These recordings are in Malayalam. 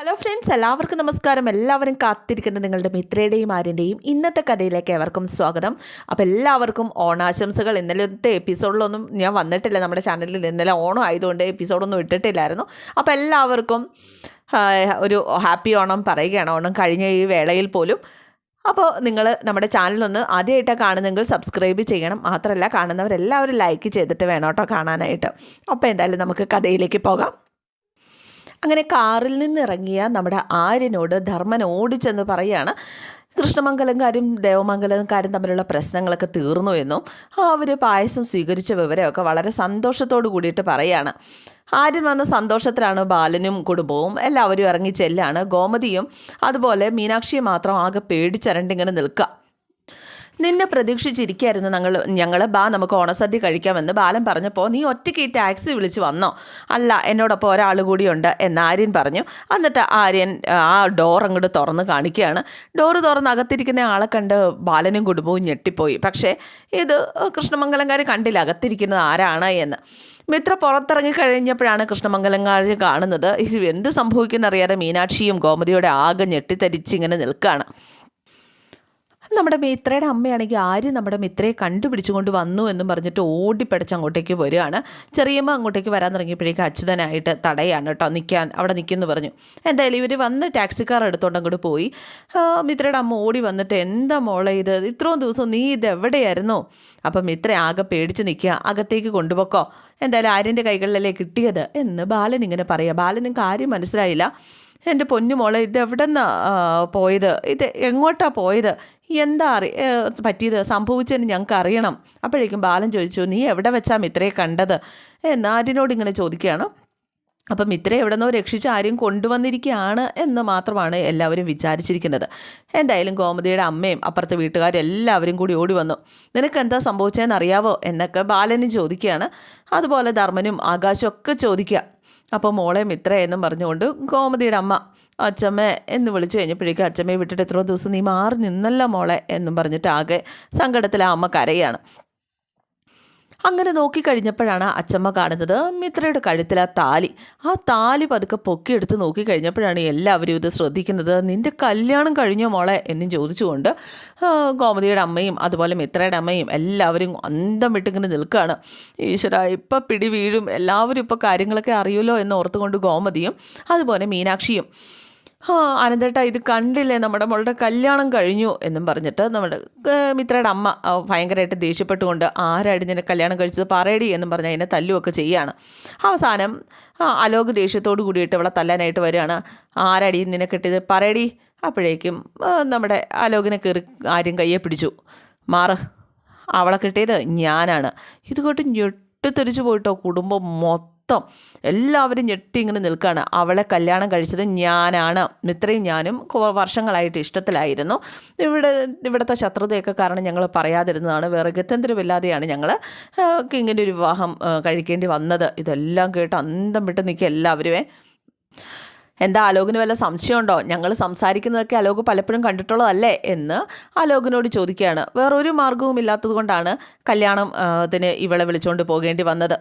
ഹലോ ഫ്രണ്ട്സ് എല്ലാവർക്കും നമസ്കാരം. എല്ലാവരും കാത്തിരിക്കുന്ന നിങ്ങളുടെ മിത്രയുടെയും ആര്യന്റെയും ഇന്നത്തെ കഥയിലേക്ക് ഏവർക്കും സ്വാഗതം. അപ്പോൾ എല്ലാവർക്കും ഓണാശംസകൾ. ഇന്നലത്തെ എപ്പിസോഡിലൊന്നും ഞാൻ വന്നിട്ടില്ല. നമ്മുടെ ചാനലിൽ ഇന്നലെ ഓണം ആയതുകൊണ്ട് എപ്പിസോഡൊന്നും ഇട്ടിട്ടില്ലായിരുന്നു. അപ്പോൾ എല്ലാവർക്കും ഒരു ഹാപ്പി ഓണം പറയുകയാണ്. ഓണം കഴിഞ്ഞ ഈ വേളയിൽ പോലും. അപ്പോൾ നിങ്ങൾ നമ്മുടെ ചാനലൊന്ന് ആദ്യമായിട്ടാണ് കാണുന്നെങ്കിൽ സബ്സ്ക്രൈബ് ചെയ്യണം. മാത്രമല്ല കാണുന്നവരെല്ലാവരും ലൈക്ക് ചെയ്തിട്ട് വേണം കേട്ടോ കാണാനായിട്ട്. അപ്പോൾ എന്തായാലും നമുക്ക് കഥയിലേക്ക് പോകാം. അങ്ങനെ കാറിൽ നിന്നിറങ്ങിയ നമ്മുടെ ആര്യനോട് ധർമ്മൻ ഓടിച്ചെന്ന് പറയാണ്. കൃഷ്ണമംഗലംകാരും ദേവമംഗലംകാരും തമ്മിലുള്ള പ്രശ്നങ്ങളൊക്കെ തീർന്നു എന്നും അവർ പായസം സ്വീകരിച്ച വിവരമൊക്കെ വളരെ സന്തോഷത്തോടു കൂടിയിട്ട് പറയാണ്. ആര്യൻ വന്ന സന്തോഷത്തിലാണ് ബാലനും കുടുംബവും എല്ലാവരും ഇറങ്ങി ചെല്ലാണ്. ഗോമതിയും അതുപോലെ മീനാക്ഷിയും മാത്രം ആകെ പേടിച്ചരണ്ടിങ്ങനെ നിൽക്കുക നിന്നെ പ്രതീക്ഷിച്ചിരിക്കായിരുന്നു ഞങ്ങൾ ഞങ്ങൾ ബാ നമുക്ക് ഓണസദ്യ കഴിക്കാമെന്ന് ബാലൻ പറഞ്ഞപ്പോൾ നീ ഒറ്റയ്ക്ക് ഈ ടാക്സി വിളിച്ച് വന്നോ? അല്ല എന്നോടൊപ്പം ഒരാൾ കൂടിയുണ്ട് എന്ന് ആര്യൻ പറഞ്ഞു. എന്നിട്ട് ആര്യൻ ആ ഡോർ അങ്ങോട്ട് തുറന്ന് കാണിക്കുകയാണ്. ഡോറ് തുറന്ന് അകത്തിരിക്കുന്ന ആളെ കണ്ട് ബാലനും കുടുംബവും ഞെട്ടിപ്പോയി. പക്ഷേ ഇത് കൃഷ്ണമംഗലംകാർ കണ്ടില്ല അകത്തിരിക്കുന്നത് ആരാണ് എന്ന്. മിത്ര പുറത്തിറങ്ങി കഴിഞ്ഞപ്പോഴാണ് കൃഷ്ണമംഗലംകാർ കാണുന്നത്. എന്ത് സംഭവിക്കുന്നറിയാതെ മീനാക്ഷിയും ഗോമതിയുടെ ആകെ ഞെട്ടിത്തരിച്ച് ഇങ്ങനെ നിൽക്കുകയാണ്. നമ്മുടെ മിത്രയുടെ അമ്മയാണെങ്കിൽ ആര്യ നമ്മുടെ മിത്രയെ കണ്ടുപിടിച്ചുകൊണ്ട് വന്നു എന്നും പറഞ്ഞിട്ട് ഓടിപ്പടച്ച് അങ്ങോട്ടേക്ക് വരികയാണ്. ചെറിയമ്മ അങ്ങോട്ടേക്ക് വരാൻ തുടങ്ങിയപ്പോഴേക്കും അച്യുതനായിട്ട് തടയാണ് കേട്ടോ നിൽക്കാൻ അവിടെ നിൽക്കുമെന്ന് പറഞ്ഞു. എന്തായാലും ഇവർ വന്ന് ടാക്സിക്കാർ എടുത്തോണ്ട് അങ്ങോട്ട് പോയി. മിത്രയുടെ അമ്മ ഓടി വന്നിട്ട് എന്താ മോളെ ഇത്? ഇത്രയും ദിവസം നീ ഇത് എവിടെയായിരുന്നു? അപ്പം മിത്ര ആകെ പേടിച്ച് നിൽക്കുക അകത്തേക്ക് കൊണ്ടുപോക്കോ. എന്തായാലും ആര്യന്റെ കൈകളിലല്ലേ കിട്ടിയത്? എന്ന് ബാലൻ ഇങ്ങനെ പറയുക ബാലനും കാര്യം മനസ്സിലായില്ല. എന്റെ പൊന്നു മോളെ ഇത് എവിടെ നിന്നാ പോയത്? ഇത് എങ്ങോട്ടാ പോയത്? എന്താ അറി പറ്റിയത്? സംഭവിച്ചതെന്ന് ഞങ്ങൾക്ക് അറിയണം. അപ്പോഴേക്കും ബാലൻ ചോദിച്ചു നീ എവിടെ വെച്ചാ മിത്രയെ കണ്ടത്? ആര്യനോട് ഇങ്ങനെ ചോദിക്കുകയാണ്. അപ്പം മിത്ര എവിടെന്നോ രക്ഷിച്ച് ആരും കൊണ്ടുവന്നിരിക്കുകയാണ് എന്ന് മാത്രമാണ് എല്ലാവരും വിചാരിച്ചിരിക്കുന്നത്. എന്തായാലും ഗോമതിയുടെ അമ്മയും അപ്പുറത്തെ വീട്ടുകാരും എല്ലാവരും കൂടി ഓടി വന്നു. നിനക്ക് എന്താ സംഭവിച്ചതെന്ന് അറിയാവോ എന്നൊക്കെ ബാലനും ചോദിക്കുകയാണ്. അതുപോലെ ധർമ്മനും ആകാശമൊക്കെ ചോദിക്കുക. അപ്പോൾ മോളെ മിത്ര എന്നും പറഞ്ഞുകൊണ്ട് ഗോമതിയുടെ അമ്മ അച്ചമ്മ എന്ന് വിളിച്ചു കഴിഞ്ഞപ്പോഴേക്കും അച്ചമ്മയെ വിട്ടിട്ട് എത്രയോ ദിവസം നീ മാറി നിന്നല്ല മോളെ എന്നും പറഞ്ഞിട്ട് ആകെ സങ്കടത്തിൽ ആ അമ്മ കരയാണ്. അങ്ങനെ നോക്കിക്കഴിഞ്ഞപ്പോഴാണ് അച്ചമ്മ കാണുന്നത് മിത്രയുടെ കഴുത്തിൽ ആ താലി. ആ താലി പതുക്കെ പൊക്കിയെടുത്ത് നോക്കിക്കഴിഞ്ഞപ്പോഴാണ് എല്ലാവരും ഇത് ശ്രദ്ധിക്കുന്നത്. നിന്റെ കല്യാണം കഴിഞ്ഞോ മോളെ? എന്നും ചോദിച്ചുകൊണ്ട് ഗോമതിയുടെ അമ്മയും അതുപോലെ മിത്രയുടെ അമ്മയും എല്ലാവരും അന്തം വിട്ടിങ്ങനെ നിൽക്കുകയാണ്. ഈശ്വര ഇപ്പം പിടി വീഴും. എല്ലാവരും ഇപ്പോൾ കാര്യങ്ങളൊക്കെ അറിയുമല്ലോ എന്ന് ഓർത്തുകൊണ്ട് ഗോമതിയും അതുപോലെ മീനാക്ഷിയും ആ അനന്തേട്ട ഇത് കണ്ടില്ലേ? നമ്മുടെ മോളുടെ കല്യാണം കഴിഞ്ഞു എന്നും പറഞ്ഞിട്ട് നമ്മുടെ മിത്രയുടെ അമ്മ ഭയങ്കരമായിട്ട് ദേഷ്യപ്പെട്ടുകൊണ്ട് ആരാടി നിന്നെ കല്യാണം കഴിച്ചത് പറയടി എന്നും പറഞ്ഞ് അതിനെ തല്ലുമൊക്കെ ചെയ്യുകയാണ് അവസാനം അലോക് ദേഷ്യത്തോട് കൂടിയിട്ട് അവളെ തല്ലാനായിട്ട് വരികയാണ്. ആരാടി നിന്നെ കിട്ടിയത്? പറയടി. അപ്പോഴേക്കും നമ്മുടെ അലോകിനെ കയറി ആരും കയ്യെ പിടിച്ചു. മാറ് അവളെ കിട്ടിയത് ഞാനാണ്. ഇത് കേട്ട് ഞെട്ടിത്തെറിച്ച് പോയിട്ടോ കുടുംബം മൊത്തം. എല്ലാവരും ഞെട്ടി ഇങ്ങനെ നിൽക്കുകയാണ് അവളെ കല്യാണം കഴിച്ചത് ഞാനാണ്. മിത്രയും ഞാനും വർഷങ്ങളായിട്ട് ഇഷ്ടത്തിലായിരുന്നു. ഇവിടെ ഇവിടുത്തെ ശത്രുതയൊക്കെ കാരണം ഞങ്ങൾ പറയാതിരുന്നതാണ്. വേറെ ഗത്യന്തരമില്ലാതെയാണ് ഞങ്ങൾ ഇങ്ങനെ ഒരു വിവാഹം കഴിക്കേണ്ടി വന്നത്. ഇതെല്ലാം കേട്ട് അന്തം വിട്ട് നിൽക്കുക എല്ലാവരുമേ. എന്താ അലോകിന് വല്ല സംശയമുണ്ടോ? ഞങ്ങൾ സംസാരിക്കുന്നതൊക്കെ അലോക് പലപ്പോഴും കണ്ടിട്ടുള്ളതല്ലേ എന്ന് അലോകിനോട് ചോദിക്കുകയാണ്. വേറൊരു മാർഗവും ഇല്ലാത്തത് കൊണ്ടാണ് കല്യാണം ആ, ഇവളെ വിളിച്ചുകൊണ്ട് പോകേണ്ടി വന്നത്.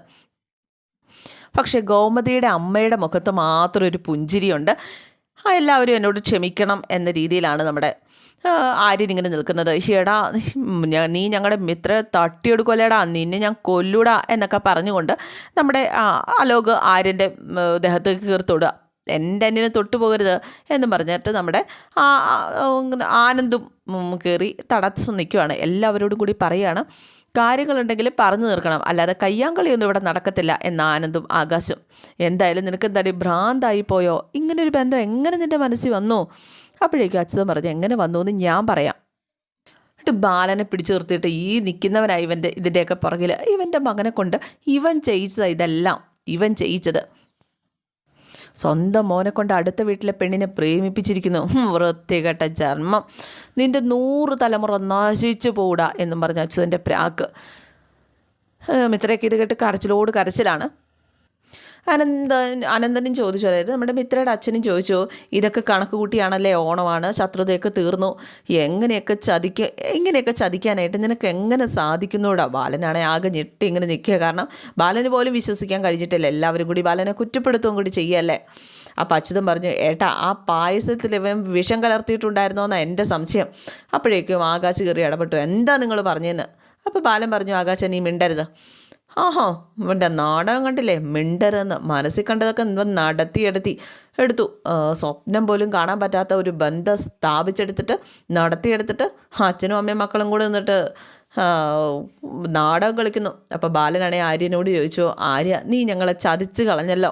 പക്ഷേ ഗോമതിയുടെ അമ്മയുടെ മുഖത്ത് മാത്രം ഒരു പുഞ്ചിരിയുണ്ട്. ആ എല്ലാവരും എന്നോട് ക്ഷമിക്കണം എന്ന രീതിയിലാണ് നമ്മുടെ ആര്യൻ ഇങ്ങനെ നിൽക്കുന്നത്. ഷേടാ നീ ഞങ്ങളുടെ മിത്ര തട്ടിയെടുക്കുമല്ലേടാ നിന്നെ ഞാൻ കൊല്ലൂടാ എന്നൊക്കെ പറഞ്ഞുകൊണ്ട് നമ്മുടെ അലോക് ആര്യന്റെ ദേഹത്തേക്ക് കീർത്തൊടുക എന്റെ അന്യനെ തൊട്ടു പോകരുത് എന്ന് പറഞ്ഞിട്ട് നമ്മുടെ ആ ആനന്ദും കയറി തടസ്സം നിൽക്കുകയാണ് എല്ലാവരോടും കൂടി പറയുകയാണ് കാര്യങ്ങളുണ്ടെങ്കിൽ പറഞ്ഞു തീർക്കണം. അല്ലാതെ കയ്യാങ്കളിയൊന്നും ഇവിടെ നടക്കത്തില്ല എന്ന ആനന്ദും ആകാശം എന്തായാലും നിനക്ക് എന്തായാലും ഭ്രാന്തായി പോയോ? ഇങ്ങനെ ഒരു ബന്ധം എങ്ങനെ നിന്റെ മനസ്സിൽ വന്നു? അപ്പോഴേക്കും അച്ഛൻ പറഞ്ഞു എങ്ങനെ വന്നു എന്ന് ഞാൻ പറയാം. എന്നിട്ട് ബാലനെ പിടിച്ചു നിർത്തിയിട്ട് ഈ നിൽക്കുന്നവനായി ഇവന്റെ ഇതിന്റെയൊക്കെ പുറകിൽ ഇവന്റെ മകനെ കൊണ്ട് ഇവൻ ചെയ്യിച്ചത് ഇതെല്ലാം. ഇവൻ ചെയ്യിച്ചത്. സ്വന്തം മോനെ കൊണ്ട് അടുത്ത വീട്ടിലെ പെണ്ണിനെ പ്രേമിപ്പിച്ചിരിക്കുന്നു. വൃത്തികെട്ട ജന്മം. നിന്റെ നൂറ് തലമുറ നശിച്ചു പോടാ എന്നും പറഞ്ഞ അച്ഛന്റെ പ്രാക്ക്. മിത്രയ്ക്ക് ഇത് കേട്ട് കരച്ചിലോട് കരച്ചിലാണ്. അനന്തൻ അനന്തനും ചോദിച്ചു. അതായത് നമ്മുടെ മിത്രയുടെ അച്ഛനും ചോദിച്ചു ഇതൊക്കെ കണക്ക് കൂട്ടിയാണല്ലേ ഓണമാണ്? ശത്രുതയൊക്കെ തീർന്നു. എങ്ങനെയൊക്കെ ചതിക്ക ഇങ്ങനെയൊക്കെ ചതിക്കാനായിട്ട് നിനക്ക് എങ്ങനെ സാധിക്കുന്നുടാ? ബാലനാണെ ആകെ ഞെട്ടി ഇങ്ങനെ നിൽക്കുക. കാരണം ബാലന് പോലും വിശ്വസിക്കാൻ കഴിഞ്ഞിട്ടില്ല. എല്ലാവരും കൂടി ബാലനെ കുറ്റപ്പെടുത്തുകയും കൂടി ചെയ്യല്ലേ. അപ്പം അച്യുതൻ പറഞ്ഞു ഏട്ടാ ആ പായസത്തിൽ ഇവൻ വിഷം കലർത്തിയിട്ടുണ്ടായിരുന്നോ എന്നാണ് എന്റെ സംശയം. അപ്പോഴേക്കും ആകാശ് കയറി ഇടപെട്ടു. എന്താ നിങ്ങൾ പറഞ്ഞതെന്ന് അപ്പോൾ ബാലൻ പറഞ്ഞു ആകാശ നീ മിണ്ടരുത്. ആഹാ ഇവന്റെ നാടകം കണ്ടില്ലേ? മിണ്ടരെന്ന് മനസ്സിൽ കണ്ടതൊക്കെ ഇവൻ നടത്തിയെടുത്തി എടുത്തു. സ്വപ്നം പോലും കാണാൻ പറ്റാത്ത ഒരു ബന്ധം സ്ഥാപിച്ചെടുത്തിട്ട് നടത്തിയെടുത്തിട്ട് അച്ഛനും അമ്മയും മക്കളും കൂടെ നിന്നിട്ട് നാടകം കളിക്കുന്നു. അപ്പോൾ ബാലനാണെ ആര്യനോട് ചോദിച്ചു ആര്യ നീ ഞങ്ങളെ ചതിച്ച് കളഞ്ഞല്ലോ.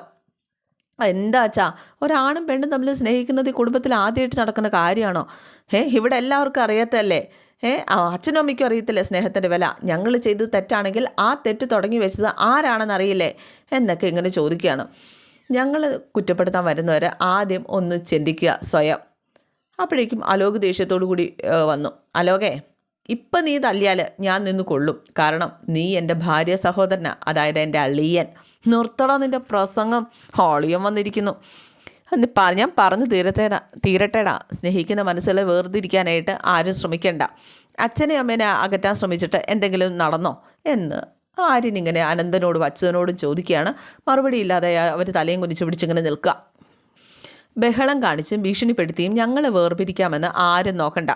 എന്താ അച്ഛാ ഒരാണും പെണ്ണും തമ്മിൽ സ്നേഹിക്കുന്നത് ഈ കുടുംബത്തിൽ ആദ്യമായിട്ട് നടക്കുന്ന കാര്യമാണോ? ഏ ഇവിടെ എല്ലാവർക്കും അറിയാത്തതല്ലേ? ഏ അച്ഛനും അമ്മയ്ക്കും അറിയത്തില്ലേ സ്നേഹത്തിന്റെ വില? ഞങ്ങൾ ചെയ്തത് തെറ്റാണെങ്കിൽ ആ തെറ്റ് തുടങ്ങി വെച്ചത് ആരാണെന്ന് അറിയില്ലേ? എന്നൊക്കെ ഇങ്ങനെ ചോദിക്കുകയാണ്. ഞങ്ങൾ കുറ്റപ്പെടുത്താൻ വരുന്നവർ ആദ്യം ഒന്ന് ചിന്തിക്കുക സ്വയം. അപ്പോഴേക്കും അലോക് ദേഷ്യത്തോടു കൂടി വന്നു. അലോകേ ഇപ്പം നീ തല്ലിയാൽ ഞാൻ നിന്ന് കൊള്ളും. കാരണം നീ എന്റെ ഭാര്യ സഹോദരന. അതായത് എന്റെ അളിയൻ. നിർത്തടാ നിന്റെ പ്രസംഗം. ഹോളിയം വന്നിരിക്കുന്നു. എന്ന് ഞാൻ പറഞ്ഞു തീരത്തേടാ തീരട്ടേടാ. സ്നേഹിക്കുന്ന മനസ്സുകളെ വേർതിരിക്കാനായിട്ട് ആരും ശ്രമിക്കണ്ട. അച്ഛനെ അമ്മേനെ അകറ്റാൻ ശ്രമിച്ചിട്ട് എന്തെങ്കിലും നടന്നോ എന്ന് ആര്യൻ ഇങ്ങനെ അനന്തനോടും അച്ഛനോടും ചോദിക്കുകയാണ്. മറുപടി ഇല്ലാതെ അവർ തലയും കുനിച്ച് പിടിച്ചിങ്ങനെ നിൽക്കുക. ബഹളം കാണിച്ചും ഭീഷണിപ്പെടുത്തിയും ഞങ്ങളെ വേർപിരിക്കാമെന്ന് ആരും നോക്കണ്ട.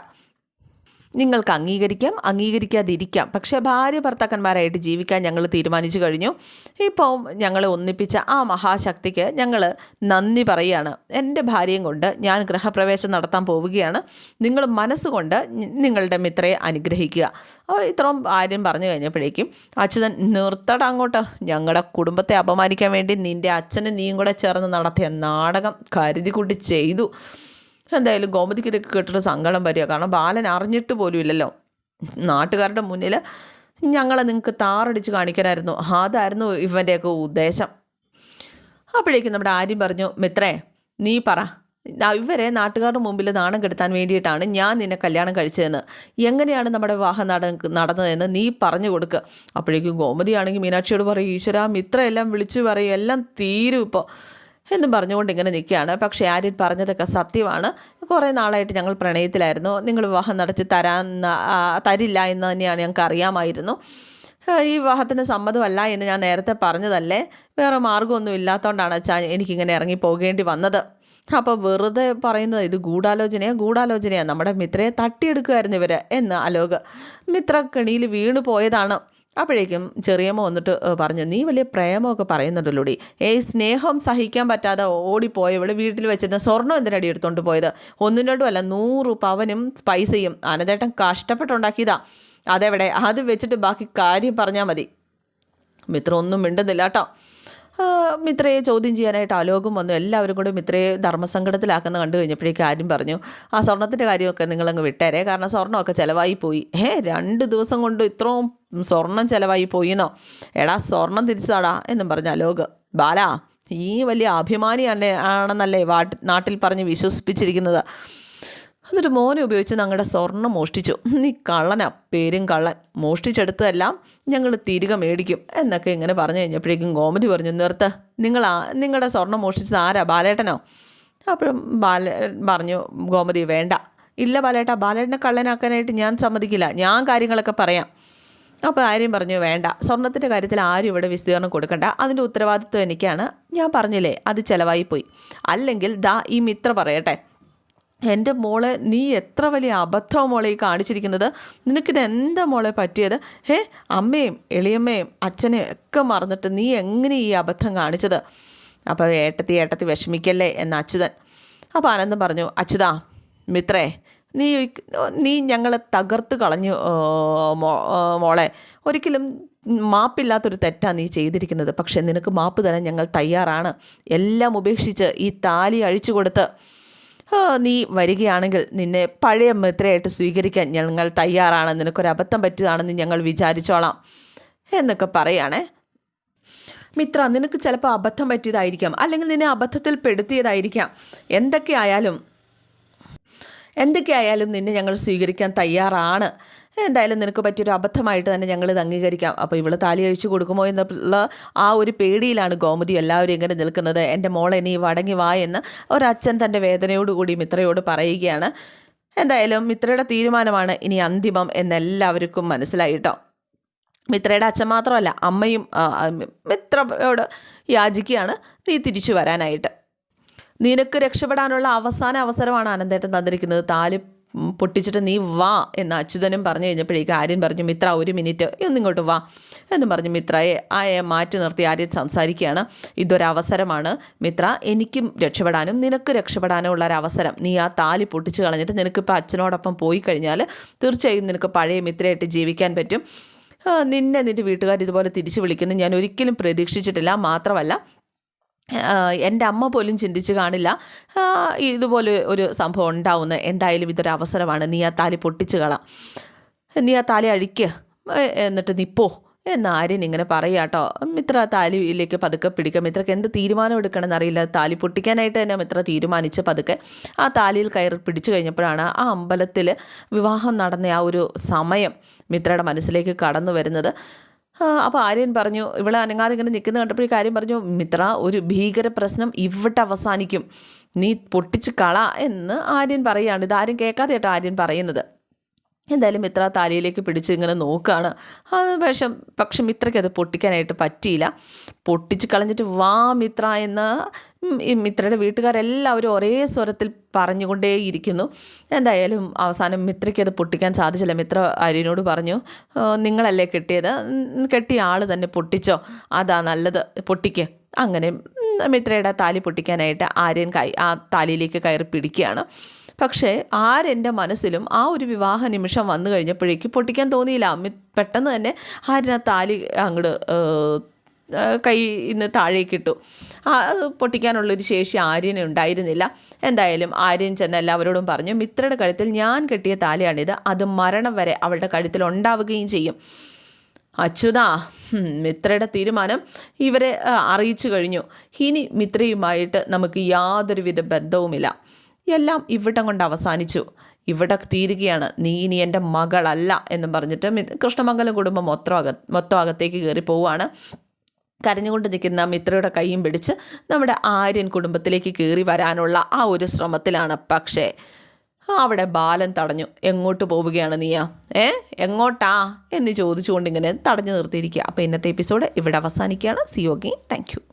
നിങ്ങൾക്ക് അംഗീകരിക്കാം അംഗീകരിക്കാതിരിക്കാം. പക്ഷേ ഭാര്യ ഭർത്താക്കന്മാരായിട്ട് ജീവിക്കാൻ ഞങ്ങൾ തീരുമാനിച്ചു കഴിഞ്ഞു. ഇപ്പോൾ ഞങ്ങളെ ഒന്നിപ്പിച്ച ആ മഹാശക്തിക്ക് ഞങ്ങൾ നന്ദി പറയുകയാണ്. എന്റെ ഭാര്യയും കൊണ്ട് ഞാൻ ഗൃഹപ്രവേശം നടത്താൻ പോവുകയാണ്. നിങ്ങൾ മനസ്സുകൊണ്ട് നിങ്ങളുടെ മിത്രയെ അനുഗ്രഹിക്കുക. അപ്പോൾ ഇത്രയും ആര്യം പറഞ്ഞു കഴിഞ്ഞപ്പോഴേക്കും അച്യുതൻ നിർത്തട അങ്ങോട്ട്. ഞങ്ങളുടെ കുടുംബത്തെ അപമാനിക്കാൻ വേണ്ടി നിന്റെ അച്ഛനും നീയും കൂടെ ചേർന്ന് നടത്തിയ നാടകം കരുതി കൂട്ടി ചെയ്തു. എന്തായാലും ഗോമതിക്ക് ഇതൊക്കെ കേട്ടിട്ട് സങ്കടം വരിക. കാരണം ബാലൻ അറിഞ്ഞിട്ട് പോലും ഇല്ലല്ലോ. നാട്ടുകാരുടെ മുന്നിൽ ഞങ്ങളെ നിങ്ങൾക്ക് താറടിച്ച് കാണിക്കാനായിരുന്നു. അതായിരുന്നു ഇവന്റെയൊക്കെ ഉദ്ദേശം. അപ്പോഴേക്കും നമ്മുടെ ആര്യം പറഞ്ഞു മിത്രേ നീ പറ. ഇവരെ നാട്ടുകാരുടെ മുമ്പിൽ നാണം കെടുത്താൻ വേണ്ടിയിട്ടാണ് ഞാൻ നിന്നെ കല്യാണം കഴിച്ചതെന്ന്. എങ്ങനെയാണ് നമ്മുടെ വിവാഹം നട നടന്നതെന്ന് നീ പറഞ്ഞു കൊടുക്കുക അപ്പോഴേക്കും ഗോമതിയാണെങ്കിൽ മീനാക്ഷിയോട് പറയും ഈശ്വര മിത്രയെല്ലാം വിളിച്ചു പറയും. എല്ലാം തീരും ഇപ്പോൾ എന്നും പറഞ്ഞുകൊണ്ട് ഇങ്ങനെ നിൽക്കുകയാണ്. പക്ഷേ ആര്യൻ പറഞ്ഞതൊക്കെ സത്യമാണ്. കുറേ നാളായിട്ട് ഞങ്ങൾ പ്രണയത്തിലായിരുന്നു. നിങ്ങൾ വിവാഹം നടത്തി തരാൻ തരില്ല എന്ന് തന്നെയാണ് ഞങ്ങൾക്ക് അറിയാമായിരുന്നു. ഈ വിവാഹത്തിന് സമ്മതമല്ല എന്ന് ഞാൻ നേരത്തെ പറഞ്ഞതല്ലേ? വേറെ മാർഗമൊന്നും ഇല്ലാത്തതുകൊണ്ടാണ് അച്ഛാ എനിക്കിങ്ങനെ ഇറങ്ങി പോകേണ്ടി വന്നത്. അപ്പോൾ വെറുതെ പറയുന്നത് ഇത് ഗൂഢാലോചനയാണ് ഗൂഢാലോചനയാണ് നമ്മുടെ മിത്രയെ തട്ടിയെടുക്കുമായിരുന്നു ഇവർ എന്ന് അലോക്. മിത്ര കെണിയിൽ വീണു പോയതാണ് അപ്പോഴേക്കും ചെറിയമ്മ വന്നിട്ട് പറഞ്ഞു നീ വലിയ പ്രേമമൊക്കെ പറയുന്നുണ്ടല്ലോടി. ഏയ് സ്നേഹം സഹിക്കാൻ പറ്റാതെ ഓടിപ്പോയ ഇവിടെ വീട്ടിൽ വെച്ചിരുന്ന സ്വർണം എന്തിനടി എടുത്തുകൊണ്ട് പോയത്? ഒന്നും രണ്ടും അല്ല നൂറ് പവനും പൈസയും അനന്തേട്ടൻ കഷ്ടപ്പെട്ടുണ്ടാക്കിയതാ. അതെവിടെ? അത് വെച്ചിട്ട് ബാക്കി കാര്യം പറഞ്ഞാൽ മതി. മിത്രം ഒന്നും മിണ്ടുന്നില്ല കേട്ടോ. മിത്രയെ ചോദ്യം ചെയ്യാനായിട്ട് അലോകം വന്നു. എല്ലാവരും കൂടെ മിത്രയെ ധർമ്മസങ്കടത്തിലാക്കുന്ന കണ്ടു കഴിഞ്ഞപ്പോഴേക്കും ആരും പറഞ്ഞു ആ സ്വർണത്തിന്റെ കാര്യമൊക്കെ നിങ്ങളങ്ങ് വിട്ടേരെ കാരണം സ്വർണമൊക്കെ ചിലവായി പോയി. ഏ രണ്ട് ദിവസം കൊണ്ട് ഇത്രയും സ്വർണം ചിലവായി പോയിന്നോ? എടാ സ്വർണം തിരിച്ചാടാ എന്നും പറഞ്ഞു അലോക്. ബാലാ ഈ വലിയ അഭിമാനി ആണെന്നല്ലേ വാട്ട് നാട്ടിൽ പറഞ്ഞ് വിശ്വസിപ്പിച്ചിരിക്കുന്നത്. എന്നിട്ട് മോനെ ഉപയോഗിച്ച് ഞങ്ങളുടെ സ്വർണം മോഷ്ടിച്ചു. നീ കള്ളനാ പേരും കള്ളൻ. മോഷ്ടിച്ചെടുത്തതെല്ലാം ഞങ്ങൾ തിരികെ മേടിക്കും എന്നൊക്കെ ഇങ്ങനെ പറഞ്ഞു കഴിഞ്ഞപ്പോഴേക്കും ഗോമതി പറഞ്ഞു നിർത്ത്. നിങ്ങൾ നിങ്ങളുടെ സ്വർണം മോഷ്ടിച്ചത് ആരാ ബാലേട്ടനോ? അപ്പോഴും ബാല പറഞ്ഞു ഗോമതി വേണ്ട. ഇല്ല ബാലേട്ട ബാലേട്ടനെ കള്ളനാക്കാനായിട്ട് ഞാൻ സമ്മതിക്കില്ല. ഞാൻ കാര്യങ്ങളൊക്കെ പറയാം. അപ്പോൾ ആര്യം പറഞ്ഞു വേണ്ട. സ്വർണത്തിന്റെ കാര്യത്തിൽ ആരും ഇവിടെ വിസ്തീർണം കൊടുക്കണ്ട. അതിന്റെ ഉത്തരവാദിത്വം എനിക്കാണ്. ഞാൻ പറഞ്ഞില്ലേ അത് ചിലവായി പോയി അല്ലെങ്കിൽ ദാ ഈ മിത്ര പറയട്ടെ. എന്റെ മോളെ നീ എത്ര വലിയ അബദ്ധം മോളെ ഈ കാണിച്ചിരിക്കുന്നത്? നിനക്കിത് എന്താ മോളെ പറ്റിയത്? ഹേ അമ്മയും എളിയമ്മയും അച്ഛനെയും ഒക്കെ മറന്നിട്ട് നീ എങ്ങനെ ഈ അബദ്ധം കാണിച്ചത്? അപ്പോൾ ഏട്ടത്തി ഏട്ടത്തി വിഷമിക്കല്ലേ എന്ന അച്യുതൻ. അപ്പോൾ ആനന്ദം പറഞ്ഞു അച്യുതാ മിത്രേ നീ നീ ഞങ്ങളെ തകർത്ത് കളഞ്ഞു മോളെ. ഒരിക്കലും മാപ്പില്ലാത്തൊരു തെറ്റാണ് നീ ചെയ്തിരിക്കുന്നത്. പക്ഷേ നിനക്ക് മാപ്പ് തരാൻ ഞങ്ങൾ തയ്യാറാണ്. എല്ലാം ഉപേക്ഷിച്ച് ഈ താലി അഴിച്ചു കൊടുത്ത് നീ വരികയാണെങ്കിൽ നിന്നെ പഴയ മിത്രയായിട്ട് സ്വീകരിക്കാൻ ഞങ്ങൾ തയ്യാറാണ്. നിനക്കൊരു അബദ്ധം പറ്റിയതാണെന്ന് ഞങ്ങൾ വിചാരിച്ചോളാം എന്നൊക്കെ പറയുകയാണേ മിത്ര നിനക്ക് ചിലപ്പോൾ അബദ്ധം പറ്റിയതായിരിക്കാം. അല്ലെങ്കിൽ നിന്നെ അബദ്ധത്തിൽ പെടുത്തിയതായിരിക്കാം. എന്തൊക്കെയായാലും എന്തൊക്കെയായാലും നിന്നെ ഞങ്ങൾ സ്വീകരിക്കാൻ തയ്യാറാണ്. എന്തായാലും നിനക്ക് പറ്റിയൊരു അബദ്ധമായിട്ട് തന്നെ ഞങ്ങളിത് അംഗീകരിക്കാം. അപ്പോൾ ഇവൾ താലി അഴിച്ചു കൊടുക്കുമോ എന്നുള്ള ആ ഒരു പേടിയിലാണ് ഗോമതി എല്ലാവരും ഇങ്ങനെ നിൽക്കുന്നത്. എന്റെ മോളെ നീ വടങ്ങി വാ എന്ന് ഒരച്ഛൻ തന്റെ വേദനയോടുകൂടി മിത്രയോട് പറയുകയാണ്. എന്തായാലും മിത്രയുടെ തീരുമാനമാണ് ഇനി അന്തിമം എന്നെല്ലാവർക്കും മനസ്സിലായിട്ടോ മിത്രയുടെ അച്ഛൻ മാത്രമല്ല അമ്മയും മിത്രയോട് യാചിക്കുകയാണ് നീ തിരിച്ചു വരാനായിട്ട്. നിനക്ക് രക്ഷപ്പെടാനുള്ള അവസാന അവസരമാണ് അനന്തേട്ടൻ തന്നിരിക്കുന്നത്. താലി പൊട്ടിച്ചിട്ട് നീ വാ എന്ന് അച്യുതനും പറഞ്ഞു കഴിഞ്ഞപ്പോഴേക്കും ആര്യൻ പറഞ്ഞു മിത്ര ഒരു മിനിറ്റ് ഇന്നിങ്ങോട്ട് വാ. എന്ന് പറഞ്ഞു മിത്രയെ ആയെ മാറ്റി നിർത്തി ആര്യൻ സംസാരിക്കുകയാണ്. ഇതൊരവസരമാണ്. മിത്ര എനിക്കും രക്ഷപ്പെടാനും നിനക്ക് രക്ഷപ്പെടാനും ഉള്ള ഒരു അവസരം നീ ആ താലി പൊട്ടിച്ച് കളഞ്ഞിട്ട് നിനക്കിപ്പോൾ അച്ഛനോടൊപ്പം പോയി കഴിഞ്ഞാൽ തീർച്ചയായും നിനക്ക് പഴയ മിത്രയായിട്ട് ജീവിക്കാൻ പറ്റും. നിന്നെ നിന്റെ വീട്ടുകാർ ഇതുപോലെ തിരിച്ചു വിളിക്കുന്നു. ഞാൻ ഒരിക്കലും പ്രതീക്ഷിച്ചിട്ടില്ല. മാത്രമല്ല എന്റെ അമ്മ പോലും ചിന്തിച്ച് കാണില്ല. ഇതുപോലെ ഒരു സംഭവം ഉണ്ടാവുന്നത് എന്തായാലും ഇതൊരു അവസരമാണ്. നീ ആ താലി പൊട്ടിച്ച് കളാം. നീ ആ താലി അഴിക്ക്. എന്നിട്ട് നിപ്പോ എന്ന് ആര്യൻ ഇങ്ങനെ പറയാട്ടോ മിത്ര ആ താലിയിലേക്ക് പതുക്കെ പിടിക്കാം. മിത്രക്ക് എന്ത് തീരുമാനം എടുക്കണമെന്ന് അറിയില്ല. താലി പൊട്ടിക്കാനായിട്ട് തന്നെ മിത്ര തീരുമാനിച്ച് പതുക്കെ ആ താലിയിൽ കയറി പിടിച്ചു കഴിഞ്ഞപ്പോഴാണ് ആ അമ്പലത്തിൽ വിവാഹം നടന്ന ആ ഒരു സമയം മിത്രയുടെ മനസ്സിലേക്ക് കടന്നു വരുന്നത്. അപ്പോൾ ആര്യൻ പറഞ്ഞു ഇവിടെ അനങ്ങാതെ ഇങ്ങനെ നിൽക്കുന്ന കണ്ടപ്പോൾ കാര്യം പറഞ്ഞു മിത്ര ഒരു ഭീകര പ്രശ്നം ഇവിടെ അവസാനിക്കും. നീ പൊട്ടിച്ച് കള എന്ന് ആര്യൻ പറയുകയാണ്. ഇത് ആരും കേൾക്കാതെ കേട്ടോ ആര്യൻ പറയുന്നത്. എന്തായാലും മിത്ര താലിയിലേക്ക് പിടിച്ച് ഇങ്ങനെ നോക്കുകയാണ് അത് പക്ഷം പക്ഷെ മിത്രയ്ക്ക് അത് പൊട്ടിക്കാനായിട്ട് പറ്റിയില്ല. പൊട്ടിച്ച് കളഞ്ഞിട്ട് വാ മിത്ര എന്ന് ഈ മിത്രയുടെ വീട്ടുകാരെല്ലാവരും ഒരേ സ്വരത്തിൽ പറഞ്ഞുകൊണ്ടേയിരിക്കുന്നു എന്തായാലും അവസാനം മിത്രയ്ക്ക് അത് പൊട്ടിക്കാൻ സാധിച്ചില്ല. മിത്ര അരിനോട് പറഞ്ഞു "ആ, നിങ്ങളല്ലേ കെട്ടിയത്? കെട്ടിയ ആൾ തന്നെ പൊട്ടിച്ചോ? അതാ നല്ലത്. പൊട്ടിക്ക്. അങ്ങനെ മിത്രയുടെ താലി പൊട്ടിക്കാനായിട്ട് ആര്യൻ കൈ ആ താലിയിലേക്ക് കയറി പിടിക്കുകയാണ്. പക്ഷേ ആരെന്റെ മനസ്സിലും ആ ഒരു വിവാഹ നിമിഷം വന്നു കഴിഞ്ഞപ്പോഴേക്ക് പൊട്ടിക്കാൻ തോന്നിയില്ല. പെട്ടെന്ന് തന്നെ ആര്യൻ ആ താലി അങ്ങോട്ട് കൈ ഇന്ന് താഴേക്ക് ഇട്ടു. അത് പൊട്ടിക്കാനുള്ളൊരു ശേഷി ആര്യന് ഉണ്ടായിരുന്നില്ല. എന്തായാലും ആര്യൻ ചെന്ന് എല്ലാവരോടും പറഞ്ഞു മിത്രയുടെ കഴുത്തിൽ ഞാൻ കെട്ടിയ താലിയാണിത്. അത് മരണം വരെ അവളുടെ കഴുത്തിൽ ഉണ്ടാവുകയും ചെയ്യും. അച്യുതാ മിത്രയുടെ തീരുമാനം ഇവരെ അറിയിച്ചു കഴിഞ്ഞു. ഇനി മിത്രയുമായിട്ട് നമുക്ക് യാതൊരുവിധ ബന്ധവുമില്ല. എല്ലാം ഇവിടം കൊണ്ട് അവസാനിച്ചു. ഇവിടെ തീരുകയാണ്. നീ ഇനി എന്റെ മകളല്ല എന്ന് പറഞ്ഞിട്ട് കൃഷ്ണമംഗലം കുടുംബം മൊത്തം അക മൊത്തം അകത്തേക്ക് കയറി പോവുകയാണ് കരഞ്ഞുകൊണ്ട് നിൽക്കുന്ന മിത്രയുടെ കൈയും പിടിച്ച് നമ്മുടെ ആര്യൻ കുടുംബത്തിലേക്ക് കയറി വരാനുള്ള ആ ഒരു ശ്രമത്തിലാണ് പക്ഷേ അവിടെ ബാലൻ തടഞ്ഞു. എങ്ങോട്ട് പോവുകയാണ് നീയാ? ഏ എങ്ങോട്ടാ? എന്ന് ചോദിച്ചുകൊണ്ട് ഇങ്ങനെ തടഞ്ഞു നിർത്തിയിരിക്കുക. അപ്പോൾ ഇന്നത്തെ എപ്പിസോഡ് ഇവിടെ അവസാനിക്കുകയാണ്. സി യോഗി താങ്ക്